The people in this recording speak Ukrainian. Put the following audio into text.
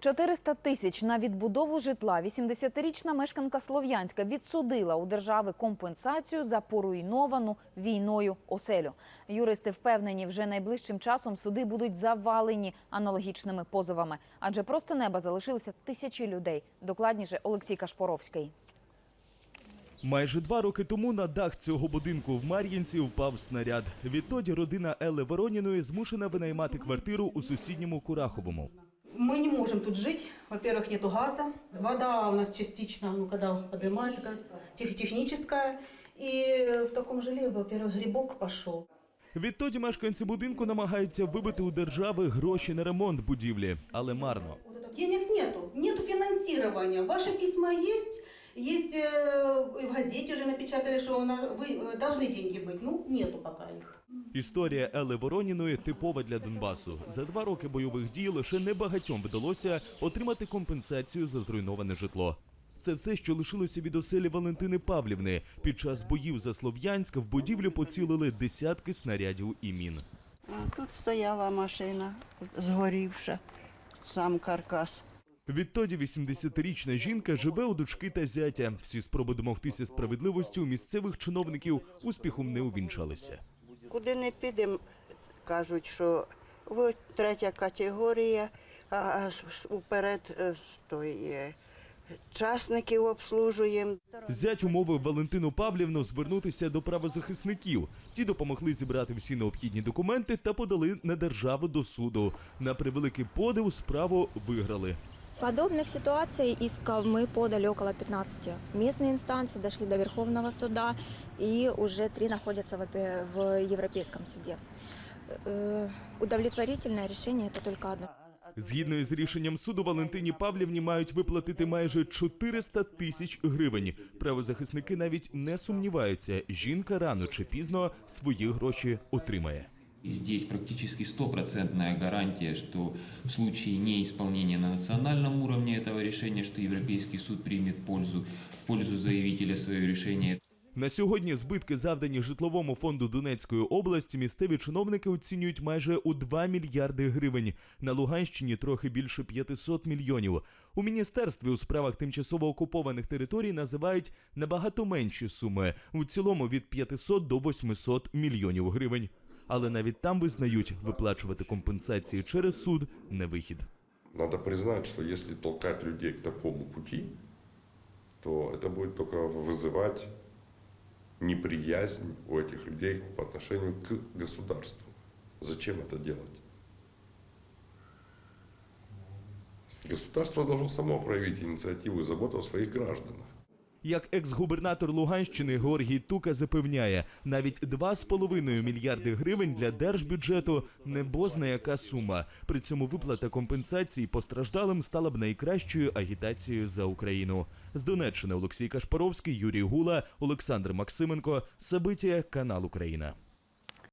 400 тисяч на відбудову житла 80-річна мешканка Слов'янська відсудила у держави компенсацію за поруйновану війною оселю. Юристи впевнені, вже найближчим часом суди будуть завалені аналогічними позовами, адже просто неба залишилися тисячі людей. Докладніше Олексій Кашпоровський. Майже два роки тому на дах цього будинку в Мар'їнці впав снаряд. Відтоді родина Елли Вороніної змушена винаймати квартиру у сусідньому Кураховому. Мы не можем тут жить. Во-первых, нету газа. Вода у нас частично, ну, когда поднимается, как тех- техническая. И в таком жилье, во-первых, грибок пошел. Відтоді мешканці будинку намагаються вибити у держави гроші на ремонт будівлі, але марно. Вот это- Денег нету, нету финансирования. Ваши письма есть, есть э, и в газете уже напечатали, что на- вы э, должны деньги быть. Ну, нету пока их. Історія Ели Вороніної типова для Донбасу. За два роки бойових дій лише небагатьом вдалося отримати компенсацію за зруйноване житло. Це все, що лишилося від оселі Валентини Павлівни. Під час боїв за Слов'янськ в будівлю поцілили десятки снарядів і мін. А тут стояла машина, згорівша, сам каркас. Відтоді 80-річна жінка живе у дочки та зятя. Всі спроби домогтися справедливості у місцевих чиновників успіхом не увінчалися. Куди не підемо, кажуть, що ви третя категорія, а уперед е, стоїть. Частників обслужуємо. Зять умовив Валентину Павлівну звернутися до правозахисників. Ті допомогли зібрати всі необхідні документи та подали на державу до суду. На превеликий подив справу виграли. Подобных ситуаций исков мы подали около 15. Местные инстанции дошли до Верховного суда, и уже три находятся в опе- в Европейском суде. Э, Удовлетворительное решение это только одно. Згідно із рішенням суду, Валентині Павлівні мають виплатити майже 400 тисяч гривень. Правозахисники навіть не сумніваються, жінка рано чи пізно свої гроші отримає. Здесь практически стопроцентная гарантия, что в случае неисполнения на национальном уровне этого решения, что Европейский суд примет пользу, в пользу заявителя свое решение. На сьогодні збитки, завдані житловому фонду Донецької області, місцеві чиновники оцінюють майже у 2 мільярди гривень. На Луганщині трохи більше 500 мільйонів. У міністерстві у справах тимчасово окупованих територій називають набагато менші суми, у цілому від 500 до 800 мільйонів гривень Але навіть там визнають, виплачувати компенсації через суд не вихід. Надо признать, что если толкать людей к такому пути, то это будет только вызывать неприязнь у этих людей по отношению к государству. Зачем это делать? Государство должно само проявить инициативу и заботу о своих гражданах. Як екс-губернатор Луганщини Георгій Тука запевняє, навіть 2,5 мільярди гривень для держбюджету небозна яка сума. При цьому виплата компенсацій постраждалим стала б найкращою агітацією за Україну. З Донеччини Олексій Кашпаровський, Юрій Гула, Олександр Максименко. Сабитія, канал Україна.